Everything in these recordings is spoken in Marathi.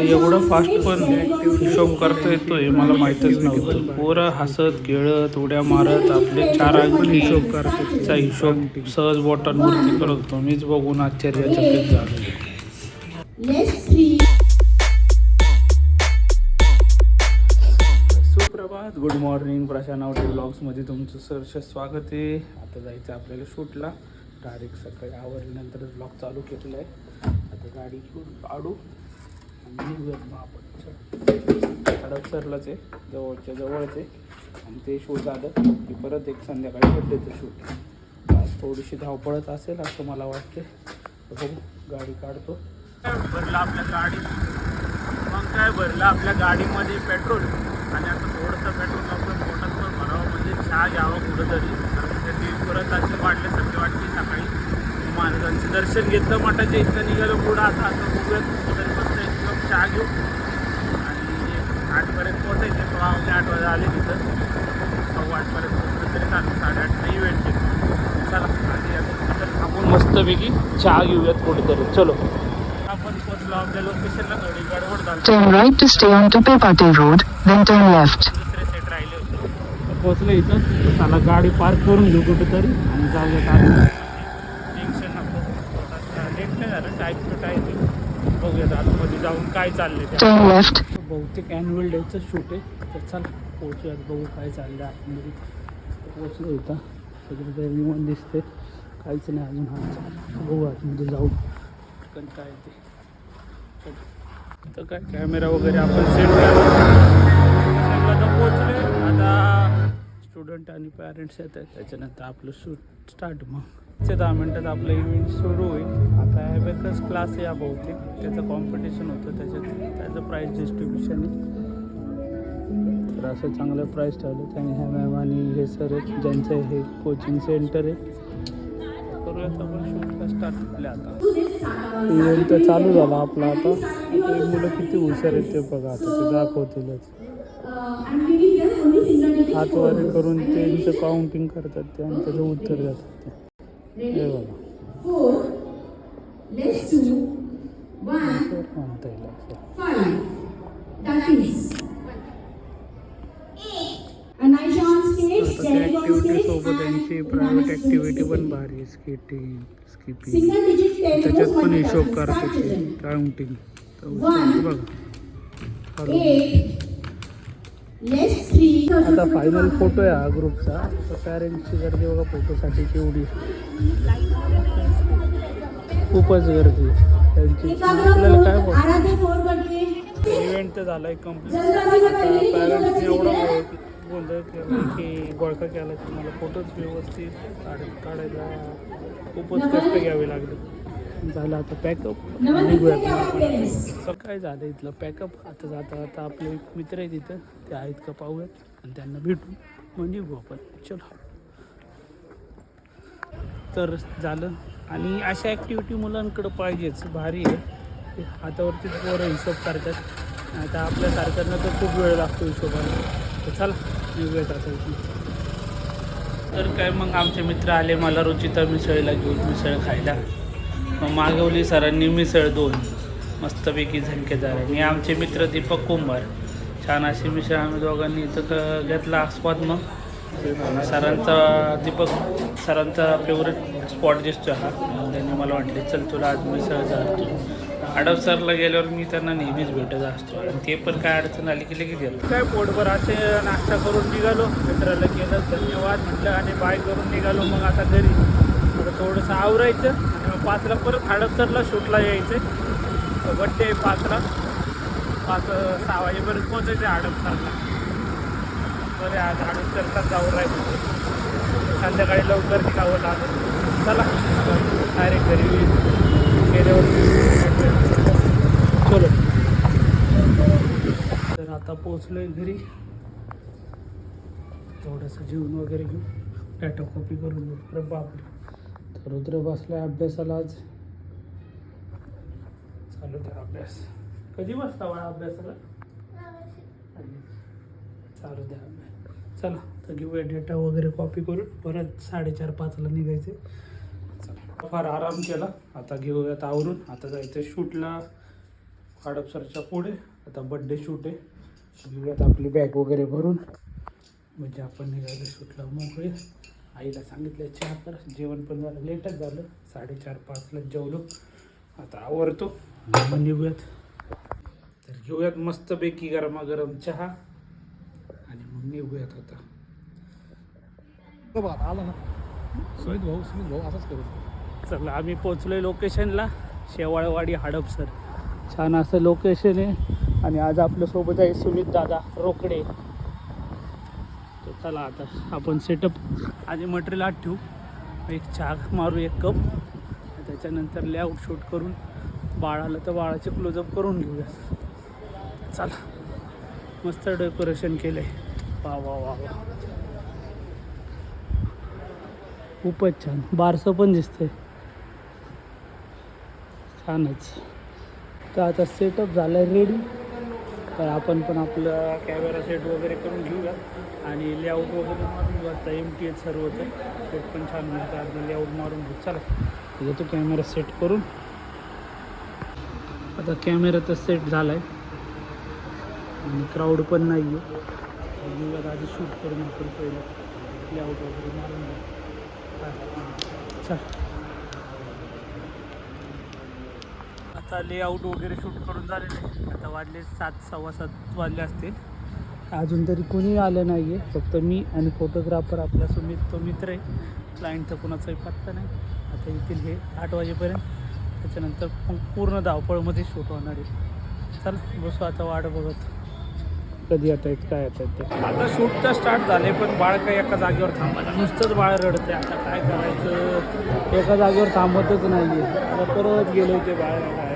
एवढं फास्ट पण हिशोब करता येतोय मला माहीतच नव्हतं पोरं हसत खेळत उड्या मारत आपले चार अंकी हिशोब करतात हिशोब सहज बोटांवरती करत होतो. मीच बघून आश्चर्यचकित झालो. सुप्रभात गुड मॉर्निंग प्रशांत आवटे ब्लॉग्समध्ये तुमचं सरस स्वागत आहे. आता जायचं आपल्याला शूटला. डायरेक्ट सकाळी आवरल्यानंतरच ब्लॉग चालू केलेला आहे. आता गाडी घेऊन काढू. निघूयात मग आपण हडपसरलाच आहे जवळच्या जवळच आहे. आणि ते शूट झालं की परत एक संध्याकाळी बड्डेचं शूट आज थोडीशी धावपळत असेल असं मला वाटते बघू गाडी काढतो. भरलं आपल्या गाडी. मग काय भरलं आपल्या गाडीमध्ये पेट्रोल आणि आता थोडंसं पेट्रोल आपलं पोटात पण भरावं म्हणजे चहा घ्यावं कुठंतरी. कारण ते तीन परत असे वाटल्यासारखे वाटते सकाळी. महाराजांचं दर्शन घेतलं मठाच्या इथं निघालं पुढं. आता आता बघूयात कुठंतरी मस्त एक कप चहा घेऊ आणि आठपर्यंत पोचायचे पावणे आठ वाजे आले तिथं. सव्वा आठपर्यंत पोचलं तरी चालतं साडेआठला इव्हेंट घेतो चला. आणि आता थांबून मस्तपैकी चहा घेऊयात कुठेतरी. चलो. आपण आपल्या लोकेशनला थोडी गडबड झाली. होते. पोचलो इथं. चला गाडी पार्क करून घेऊ कुठेतरी. आणि जाऊयात आत टेन्शन नको थोडासा लेट नाही झालं टाईम टू टाईम बघूयात जाऊन काय left. बहुतेक ॲन्युअल डेचं शूट आहे. तर चला पोहोचूयात बघू काय चाललं आतमध्ये. पोचलो इथं. सगळं काही निवांत दिसते. काहीच नाही अजून हा बघू आतमध्ये जाऊ. पण काय ते. तर काय कॅमेरा वगैरे आपण सेट केला पोचले आता स्टुडंट आणि पॅरेंट्स येत आहेत त्याच्यानंतर आपलं शूट स्टार्ट मग. ते दहा मिनटात आपलं इव्हेंट सुरू होईल. आता ॲबेकस क्लास या बहुतेक त्याचं कॉम्पिटिशन होतं त्याच्यात. त्याचं प्राईज डिस्ट्रीब्युशन आहे. तर असं चांगलं प्राईज ठेवलं त्याने ह्या मॅम आणि हे सर आहेत ज्यांचं हे कोचिंग सेंटर आहे. करूयात आपण शूटला स्टार्ट आपल्या आता. इव्हेंट तर चालू झाला आपला आता. ते मुलं किती हुशार आहेत ते बघा. आता ते दाखवतीलच. हातवारे करून त्यांचं काउंटिंग करतात ते आणि त्याचं उत्तर जातात ते. हे बघा असं म्हणता येईल असं And I on stage, आता त्या standing on ॲक्टिव्हिटी stage, सोबत त्यांची प्रायव्हेट Uranus ॲक्टिव्हिटी. पण भारी आहे skating skipping Single digit ten त्याच्यात most पण one हिशोब person. करतात Start ते children. Counting One. बघा. Eight. आता फायनल फोटो आहे हा ग्रुपचा तर पॅरेंट्सची गर्दी बघा फोटोसाठी केवढी. खूपच गर्दी त्यांची आपल्याला काय बोल? आराध्य फोर करते इव्हेंट तर झालाय कंप्लीट जलदादी करते पॅरेंट्सने एवढा गोंधळ केला की बळका केला की मला फोटोच व्यवस्थित काढ काढायला खूपच कष्ट घ्यावे लागले. झालं आता पॅकअप काय झालं इथलं पॅकअप आता जाता आता आपले एक मित्र आहे तिथं ते आहेत का पाहूयात. आणि त्यांना भेटू. मग निघू आपण. चलो तर झालं. आणि अशा ॲक्टिव्हिटी मुलांकडं पाहिजेच. भारी आहे. हातावरती पोरं हिशोब करतात. आता आपल्यासारख्यांना तर खूप वेळ लागतो हिशोबाला तर चला निघूयात आता इथून. तर काय मग आमचे मित्र आले. मला रुचिता मिसळीला घेऊन मिसळ खायला. मग मागवली सरांनी मिसळ दोन. मस्तपैकी झंकेदार आणि आमचे मित्र दीपक कुंभार. छान अशी मिसळ आम्ही दोघांनी इथं घेतला आस्वाद मग. सरांचा दीपक सरांचा फेवरेट स्पॉट दिसतो हा. त्यांनी मला वाटले चल तुला आज मिसळ जातो हडपसरला गेल्यावर मी त्यांना नेहमीच भेटत असतो. आणि ते पण काय अडचण आली की लगेच गेलो. काय पोटभर असे नाश्ता करून निघालो. मित्राला केलं धन्यवाद म्हटलं आणि बाय करून निघालो मग आता घरी. थोडंसं आवरायचं. पाचला परत हडपसरला शूटला यायचं बड्डे पाचला पाच सहा वाजेपर्यंत पोचायचं हडपसरला. बरे आज हडपसरला जाऊन राहायचं संध्याकाळी लवकर निघावं लागेल. चला डायरेक्ट घरी गेल्यावर चलो. तर आता पोचलोय घरी. थोडंसं जेवण वगैरे घेऊ. डाटा कॉपी करून घेऊ बापरे रुद्र बसलाय अभ्यासाला आज. चालू द्या अभ्यास. कधी बसता बाळा अभ्यासाला? चालू द्या अभ्यास. चला तर घेऊया डेटा वगैरे कॉपी करून परत साडेचार पाचला निघायचे. चला फार आराम केला. आता घेऊयात आवरून. आता जायचं शूटला. हडपसरच्या पुढे. आता बड्डे शूट आहे. घेऊयात आपली बॅग वगैरे भरून. म्हणजे आपण निघायचं शूटला मोकळे. आईला सांगितलं चहा कर. जेवण पण झालं. लेटच झालं. साडेचार पाचला जेवलो. आता आवरतो. मग निघूयात. तर घेऊयात मस्तपैकी गरमागरम चहा. आणि मग निघूयात आता. आला ना. सुमित भाऊ सुमित भाऊ असंच करू. चला आम्ही पोचलोय लोकेशनला शेवाळवाडी हडपसर छान असं लोकेशन आहे. आणि आज आपल्यासोबत आहे सुमित दादा रोकडे. तर चला आता आपण सेटअप आधी मटेरियल आत ठेवू. एक चहा मारू एक कप. त्याच्यानंतर लेआउट शूट करून बाळाला तर बाळाचे क्लोजअप करून घेऊया. चला. मस्त डेकोरेशन केलं आहे वा वा वा वा. खूपच छान. बारसं पण दिसतंय. छानच. तर आता सेटअप झालं आहे रेडी तर आपण पण आपलं कॅमेरा सेट वगैरे करून घेऊया. आणि लेआउट वगैरे मारून घेऊ. आता एम टी एच सर्व होतं सेट पण छान मिळतं आता लेआउट मारून घेऊ. चला. येतो कॅमेरा सेट करून. आता कॅमेरा तर सेट झाला आहे आणि क्राऊड पण नाही आहे घेऊयात आधी शूट करून आपण पहिलं. लेआउट वगैरे मारून घेऊ. चल. आता लेआउट वगैरे शूट करून झालेले आता वाजले सात सव्वा सात वाजले असतील. अजून तरी कोणी आलं नाही आहे फक्त मी आणि फोटोग्राफर आपला सुमित तो मित्र आहे. क्लायंटचा कोणाचाही पत्ता नाही. आता येतील हे आठ वाजेपर्यंत. त्याच्यानंतर मग पूर्ण धावपळमध्ये शूट होणार आहे. चल बसू आता वाट बघत. कधी येत आहेत काय येत आहेत ते. आता शूट तर स्टार्ट झाले पण बाळ काही एका जागेवर थांबत नुसतंच बाळ रडते आता काय करायचं? एका जागेवर थांबतच नाही आहे आता परत गेलो ते बाळ.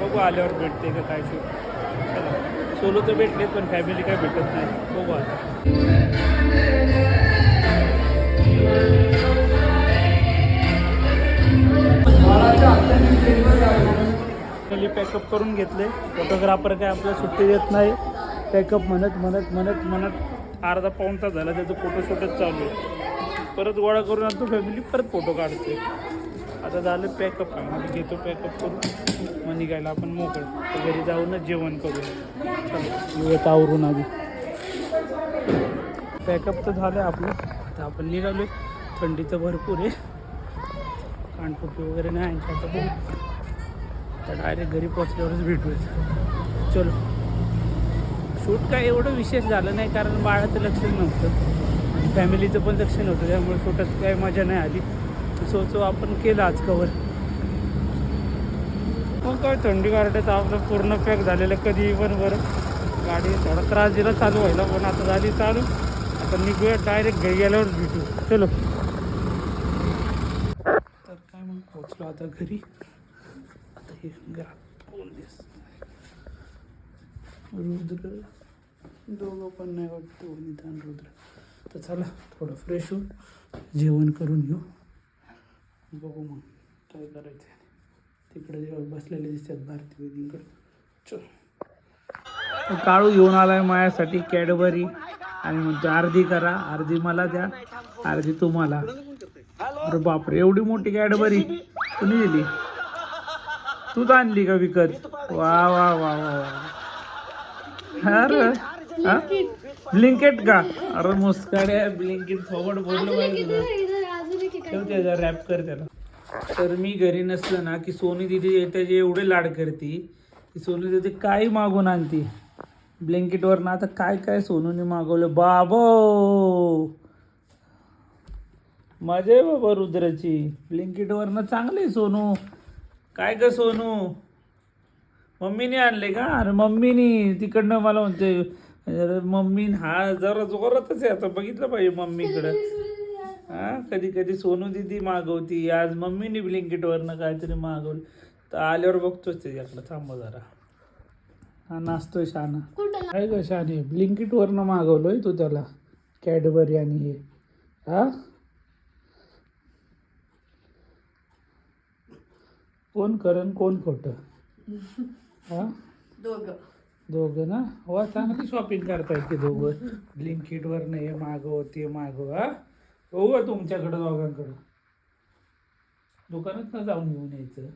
बघू आल्यावर भेटते का काय शूट सोलो तर भेटले पण फॅमिली काय भेटत नाही. बघू आता. पॅकअप करून घेतले. फोटोग्राफर काय आपल्याला सुट्टी देत नाही. पॅकअप म्हणत म्हणत म्हणत म्हणत अर्धा पाऊण तास झाला त्याचं फोटोशूटच चालू आहे. परत गोळा करून आणतो फॅमिली परत फोटो काढते. आता झालं पॅकअप आम्ही घेतो पॅकअप करून मग निघायला आपण मोकळं. तर घरी जाऊनच जेवण करू. चला. येत आवरून आधी. पॅकअप तर झालं आहे आपलं. आता आपण निघालो थंडी तर भरपूर आहे. कानटोपी वगैरे नाही आणखी आता बघू. तर डायरेक्ट घरी पोचल्यावरच भेटूया चलो. शूट काय एवढं विशेष झालं नाही कारण बाळाचं लक्ष नव्हतं. फॅमिलीचं पण लक्ष नव्हतं त्यामुळे शूटात काही मजा नाही आली. सो सो आपण केलं आज कवर मग काय थंडी गारट्यात आपलं पूर्ण पॅक झालेलं कधी पण बरं. गाडी थोडा त्रास दिला चालू व्हायला पण आता झाली चालू. आता निघूया डायरेक्ट घरी गेल्यावर भेटू. चलो. तर काय मग पोचलो आता घरी. आता हे कोण रुद्र. दोघं पण नाही वाटतो निदान रुद्र. तर चला थोडं फ्रेश होऊन जेवण करून घेऊ. बघू मग. काय करायचं आहे. तिकडे जेव्हा बसलेले दिसतात भारती वेदींकडे चल. काळू घेऊन आलाय माझ्यासाठी कॅडबरी. आणि म्हणतो अर्धी करा. अर्धी मला द्या. अर्धी तुम्हाला. अरे बापरे एवढी मोठी कॅडबरी. कुणी दिली? तूच आणली का विकत? वा वा वा वा वा. अरे ब्लिंकेट का? अरे मुस्काड्या ब्लिंकेट थोबड बोललो ठेवते रॅप कर त्याला. तर मी घरी नसलं ना की सोनी दिदी त्याचे एवढे लाड करते की सोनी दिदी काही मागून आणते? ब्लँकेटवर ना आता काय काय सोनूने मागवलं? बाबो! मजा आहे बाबा रुद्राची. ब्लँकेटवर ना चांगले सोनू. काय ग सोनू? मम्मीने आणले का? अरे मम्मीनी. तिकडनं मला म्हणते मम्मी हा जरा जोरातच आहे आता. बघितलं पाहिजे मम्मीकडं. हा कधी कधी सोनू दिदी मागवती आज मम्मीने ब्लिंकेटवरनं काहीतरी मागवलं. तर आल्यावर बघतोच त्याच्याकडं. थांबा जरा. हा नाचतोय शाना. काय ग शाने ब्लिंकेटवरनं मागवलोय तू त्याला. कॅडबरी आणि हे. हा? कोण करण कोण खोटं? हा? दोघं. ना? हो चांगली शॉपिंग करतायत ते दोघं. ब्लिंकिटवरनं हे मागव ते मागव हा? हो तुमच्याकडं दोघांकडं. दुकानात ना जाऊन घेऊन यायचं?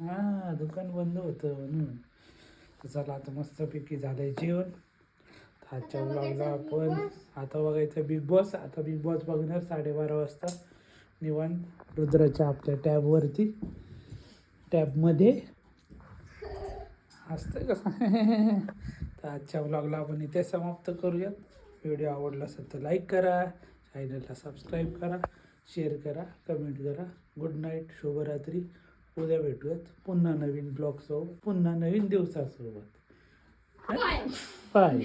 हा दुकान बंद होतं म्हणून. तर चला आता मस्तपैकी झालंय जेवण. तर आजच्या ब्लॉगला आपण आता बघायचं बिग बॉस आता बिग बॉस बघणार साडेबारा वाजता. निवांत रुद्राच्या आपल्या टॅबवरती टॅबमध्ये असतं का? तर आजच्या ब्लॉगला आपण इथे समाप्त करूयात. व्हिडिओ आवडला असेल तर लाईक करा चॅनलला सबस्क्राईब करा शेअर करा कमेंट करा. गुड नाईट शुभरात्री. उद्या भेटूयात पुन्हा नवीन ब्लॉगसोबत पुन्हा नवीन दिवसासोबत. बाय